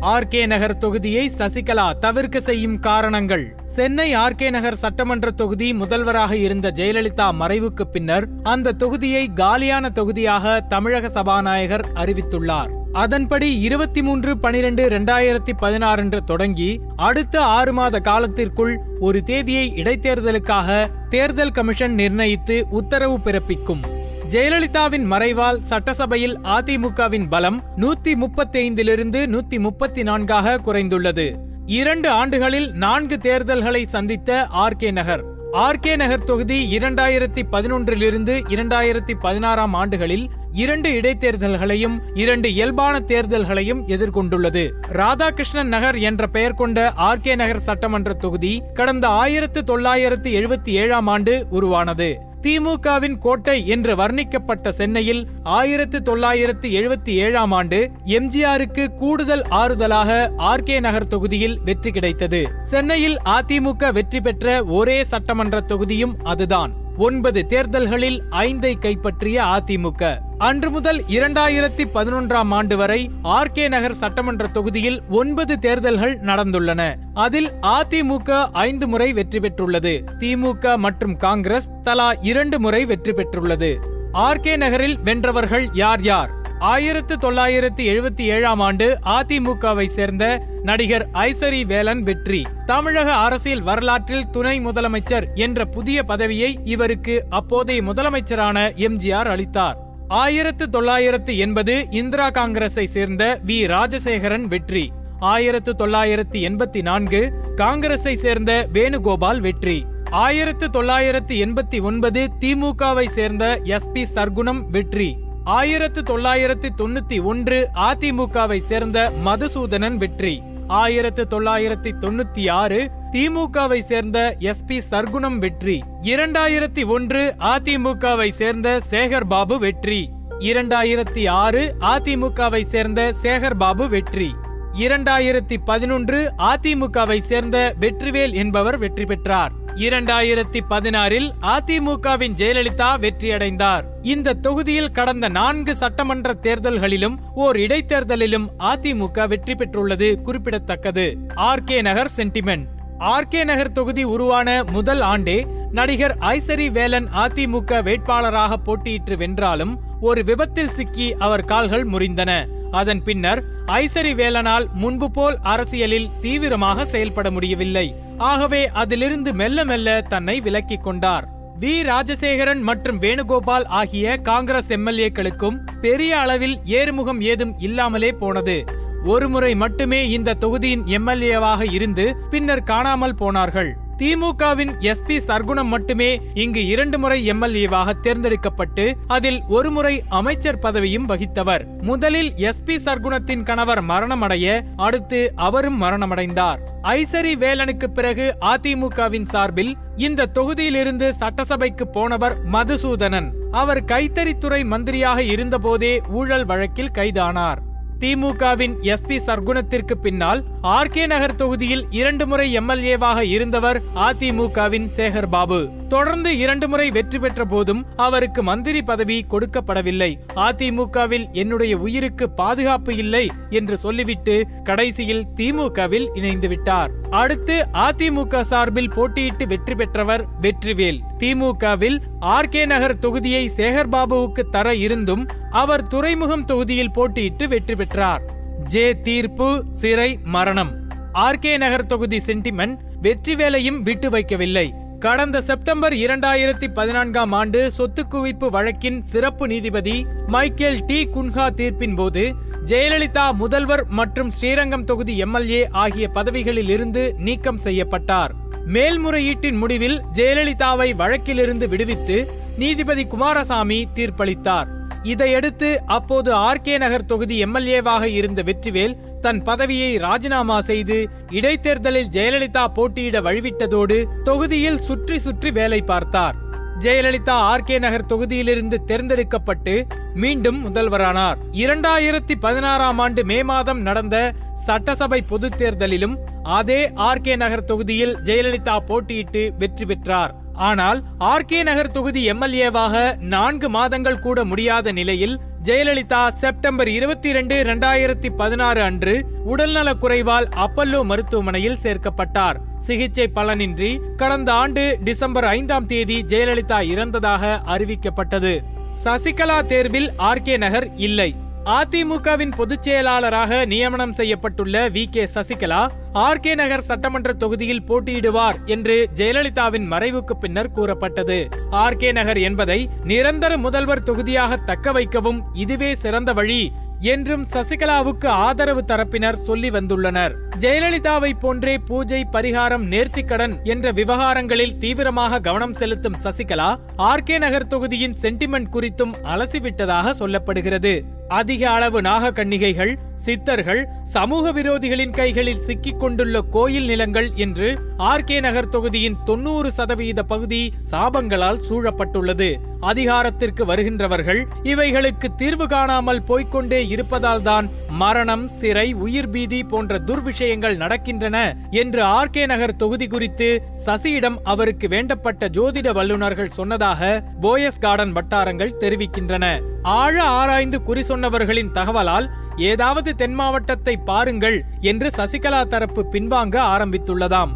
R K நகர் தொகுதியை சசிகலா தவிர்க்க செய்யும் காரணங்கள். சென்னை ஆர் கே நகர் சட்டமன்ற தொகுதி முதல்வராக இருந்த ஜெயலலிதா மறைவுக்கு பின்னர் அந்த தொகுதியை காலியான தொகுதியாக தமிழக சபாநாயகர் அறிவித்துள்ளார். அதன்படி இருபத்தி மூன்று பனிரெண்டு இரண்டாயிரத்தி பதினாறு என்று தொடங்கி அடுத்த ஆறு மாத காலத்திற்குள் ஒரு தேதியை இடைத்தேர்தலுக்காக தேர்தல் கமிஷன் நிர்ணயித்து உத்தரவு பிறப்பிக்கும். ஜெயலலிதாவின் மறைவால் சட்டசபையில் அதிமுகவின் பலம் நூத்தி முப்பத்தைந்திலிருந்து நூத்தி முப்பத்தி நான்காக குறைந்துள்ளது. இரண்டு ஆண்டுகளில் நான்கு தேர்தல்களை சந்தித்த R K Nagar. R K Nagar தொகுதி இரண்டாயிரத்தி பதினொன்றிலிருந்து இரண்டாயிரத்தி பதினாறாம் ஆண்டுகளில் இரண்டு இடைத்தேர்தல்களையும் இரண்டு இயல்பான தேர்தல்களையும் எதிர்கொண்டுள்ளது. ராதாகிருஷ்ணன் நகர் என்ற பெயர் கொண்ட ஆர் கே நகர் சட்டமன்ற தொகுதி கடந்த ஆயிரத்து தொள்ளாயிரத்து எழுபத்தி ஏழாம் ஆண்டு உருவானது. திமுகவின் கோட்டை என்று வர்ணிக்கப்பட்ட சென்னையில் ஆயிரத்து தொள்ளாயிரத்து எழுபத்தி ஏழாம் ஆண்டு எம்ஜிஆருக்கு கூடுதல் ஆறுதலாக ஆர் கே நகர் தொகுதியில் வெற்றி கிடைத்தது. சென்னையில் அதிமுக வெற்றி பெற்ற ஒரே சட்டமன்ற தொகுதியும் அதுதான். ஒன்பது தேர்தல்களில் ஐந்தை கைப்பற்றிய அதிமுக. அன்று முதல் இரண்டாயிரத்தி பதினொன்றாம் ஆண்டு வரை ஆர் கே நகர் சட்டமன்ற தொகுதியில் ஒன்பது தேர்தல்கள் நடந்துள்ளன. அதில் அதிமுக ஐந்து முறை வெற்றி பெற்றுள்ளது. திமுக மற்றும் காங்கிரஸ் தலா இரண்டு முறை வெற்றி பெற்றுள்ளது. ஆர் கே நகரில் வென்றவர்கள் யார் யார்? ஆயிரத்து தொள்ளாயிரத்து எழுபத்தி ஏழாம் ஆண்டு அதிமுகவை சேர்ந்த நடிகர் ஐசரி வேலன் வெற்றி. தமிழக அரசியல் வரலாற்றில் துணை முதலமைச்சர் என்ற புதிய பதவியை இவருக்கு அப்போதைய முதலமைச்சரான எம்ஜிஆர் அளித்தார். ஆயிரத்து தொள்ளாயிரத்து எண்பது இந்திரா காங்கிரஸை சேர்ந்த வி. ராஜசேகரன் வெற்றி. ஆயிரத்து தொள்ளாயிரத்து எண்பத்தி நான்கு காங்கிரஸை சேர்ந்த வேணுகோபால் வெற்றி. ஆயிரத்து தொள்ளாயிரத்து எண்பத்தி ஒன்பது திமுகவை சேர்ந்த எஸ். பி. சர்க்குணம் வெற்றி. ஆயிரத்து தொள்ளாயிரத்து தொண்ணூத்தி ஒன்று அதிமுகவை சேர்ந்த மதுசூதனன் வெற்றி. ஆயிரத்து தொள்ளாயிரத்தி தொண்ணூத்தி ஆறு திமுகவை சேர்ந்த எஸ் பி சர்க்குணம் வெற்றி. இரண்டாயிரத்தி ஒன்று அதிமுகவை சேர்ந்த சேகர் பாபு வெற்றி. இரண்டாயிரத்தி ஆறு அதிமுகவை சேர்ந்த சேகர் பாபு வெற்றி. இரண்டாயிரத்தி பதினொன்று அதிமுகவை சேர்ந்த வெற்றிவேல் என்பவர் வெற்றி பெற்றார். இரண்டாயிரத்தி பதினாறில் அதிமுகவின் ஜெயலலிதா வெற்றியடைந்தார். இந்த தொகுதியில் கடந்த நான்கு சட்டமன்ற தேர்தல்களிலும் ஓர் இடைத்தேர்தலிலும் அதிமுக வெற்றி பெற்றுள்ளது குறிப்பிடத்தக்கது. R. K. Nagar sentiment. R. K. Nagar தொகுதி உருவான முதல் ஆண்டே நடிகர் ஐசரி வேலன் அதிமுக வேட்பாளராக போட்டியிட்டு வென்றாலும் ஒரு விபத்தில் சிக்கி அவர் கால்கள் முறிந்தன. அதன் பின்னர் ஐசரி வேலனால் முன்பு போல் அரசியலில் தீவிரமாக செயல்பட முடியவில்லை. ஆகவே அதிலிருந்து மெல்ல மெல்ல தன்னை விலக்கிக் கொண்டார். வி. ராஜசேகரன் மற்றும் வேணுகோபால் ஆகிய காங்கிரஸ் எம்எல்ஏக்களுக்கும் பெரிய அளவில் ஏறுமுகம் ஏதும் இல்லாமலே போனது. ஒருமுறை மட்டுமே இந்த தொகுதியின் எம்எல்ஏவாக இருந்து பின்னர் காணாமல் போனார்கள். திமுகவின் எஸ் பி சர்க்குணம் மட்டுமே இங்கு இரண்டு முறை எம்எல்ஏவாக தேர்ந்தெடுக்கப்பட்டு அதில் ஒருமுறை அமைச்சர் பதவியும் வகித்தவர். முதலில் எஸ் பி சர்க்குணத்தின் கணவர் மரணமடைய அடுத்து அவரும் மரணமடைந்தார். ஐசரி வேலனுக்கு பிறகு அதிமுகவின் சார்பில் இந்த தொகுதியிலிருந்து சட்டசபைக்கு போனவர் மதுசூதனன். அவர் கைத்தறித்துறை மந்திரியாக இருந்தபோதே ஊழல் வழக்கில் கைதானார். திமுகவின் எஸ் பி சர்க்குணத்திற்கு பின்னால் ஆர் கே நகர் தொகுதியில் இரண்டு முறை எம்எல்ஏவாக இருந்தவர் அதிமுகவின் சேகர் பாபு. தொடர்ந்து இரண்டு முறை வெற்றி பெற்ற போதும் அவருக்கு மந்திரி பதவி கொடுக்கப்படவில்லை. அதிமுகவில் என்னுடைய உயிருக்கு பாதுகாப்பு இல்லை என்று சொல்லிவிட்டு கடைசியில் திமுகவில் இணைந்து விட்டார் அடுத்து அதிமுக சார்பில் போட்டியிட்டு வெற்றி பெற்றவர் வெற்றிவேல். திமுகவில் ஆர் கே நகர் தொகுதியை சேகர்பாபுவுக்கு தர இருந்தும் அவர் துறைமுகம் தொகுதியில் போட்டியிட்டு வெற்றி பெற்றார். ஜே தீர்ப்பு சிறை மரணம். ஆர் கே நகர் தொகுதி சென்டிமெண்ட் வெற்றி வேலையும் விட்டு வைக்கவில்லை. கடந்த செப்டம்பர் இரண்டாயிரத்தி பதினான்காம் ஆண்டு சொத்து குவிப்பு வழக்கின் சிறப்பு நீதிபதி மைக்கேல் டி. குன்ஹா தீர்ப்பின் போது ஜெயலலிதா முதல்வர் மற்றும் ஸ்ரீரங்கம் தொகுதி எம்எல்ஏ ஆகிய பதவிகளில் இருந்து நீக்கம் செய்யப்பட்டார். மேல்முறையீட்டின் முடிவில் ஜெயலலிதாவை வழக்கிலிருந்து விடுவித்து நீதிபதி குமாரசாமி தீர்ப்பளித்தார். இதையடுத்து அப்போது ஆர் கே நகர் தொகுதி எம்எல்ஏவாக இருந்த வெற்றிவேல் தன் பதவியை ராஜினாமா செய்து இடைத்தேர்தலில் ஜெயலலிதா போட்டியிட வழிவிட்டதோடு தொகுதியில் சுற்றி சுற்றி வேலை பார்த்தார். ஜெயலலிதா ஆர் கே நகர் தொகுதியிலிருந்து தேர்ந்தெடுக்கப்பட்டு மீண்டும் முதல்வரானார். இரண்டாயிரத்தி பதினாறாம் ஆண்டு மே மாதம் நடந்த சட்டசபை பொதுத் தேர்தலிலும் அதே ஆர் கே நகர் தொகுதியில் ஜெயலலிதா போட்டியிட்டு வெற்றி பெற்றார். ஆனால் ஆர் கே நகர் தொகுதி எம்எல்ஏவாக நான்கு மாதங்கள் கூட முடியாத நிலையில் ஜெயலலிதா செப்டம்பர் இருபத்தி இரண்டு இரண்டாயிரத்தி பதினாறு அன்று உடல்நலக் குறைவால் அப்பல்லோ மருத்துவமனையில் சேர்க்கப்பட்டார். சிகிச்சை பலனின்றி கடந்த ஆண்டு டிசம்பர் ஐந்தாம் தேதி ஜெயலலிதா இறந்ததாக அறிவிக்கப்பட்டது. சசிகலா தேர்வில் ஆர்கே நகர் இல்லை. அதிமுகவின் பொதுச் செயலாளராக நியமனம் செய்யப்பட்டுள்ள V. K. Sasikala R. K. Nagar சட்டமன்ற தொகுதியில் போட்டியிடுவார் என்று ஜெயலலிதாவின் மறைவுக்கு பின்னர் கூறப்பட்டது. ஆர். கே. நகர் என்பதை நிரந்தர முதல்வர் தொகுதியாக தக்க வைக்கவும் இதுவே சிறந்த வழி என்றும் சசிகலாவுக்கு ஆதரவு தரப்பினர் சொல்லி வந்துள்ளனர். ஜெயலலிதாவை போன்றே பூஜை பரிகாரம் நேர்த்திக்கடன் என்ற விவகாரங்களில் தீவிரமாக கவனம் செலுத்தும் சசிகலா ஆர்கே நகர் தொகுதியின் சென்டிமெண்ட் குறித்தும் அலசிவிட்டதாக சொல்லப்படுகிறது. அதிக அளவு நாகக்கன்னிகைகள் சித்தர்கள் சமூக விரோதிகளின் கைகளில் சிக்கிக் கொண்டுள்ள கோயில் நிலங்கள் என்று ஆர்கே நகர் தொகுதியின் தொண்ணூறு சதவீத பகுதி சாபங்களால் சூழப்பட்டுள்ளது. அதிகாரத்திற்கு வருகின்றவர்கள் இவைகளுக்கு தீர்வு காணாமல் போய்க்கொண்டே இருப்பதால் தான் மரணம் சிறை உயிர் பீதி போன்ற துர்விஷயங்கள் நடக்கின்றன என்று ஆர்கே நகர் தொகுதி குறித்து சசியிடம் அவருக்கு வேண்டப்பட்ட ஜோதிட வல்லுநர்கள் சொன்னதாக போயஸ் கார்டன் வட்டாரங்கள் தெரிவிக்கின்றன. ஆழ ஆராய்ந்து குறி சொன்னவர்களின் தகவலால் ஏதாவது தென் மாவட்டத்தை பாருங்கள் என்று சசிகலா தரப்பு பின்வாங்க ஆரம்பித்துள்ளதாம்.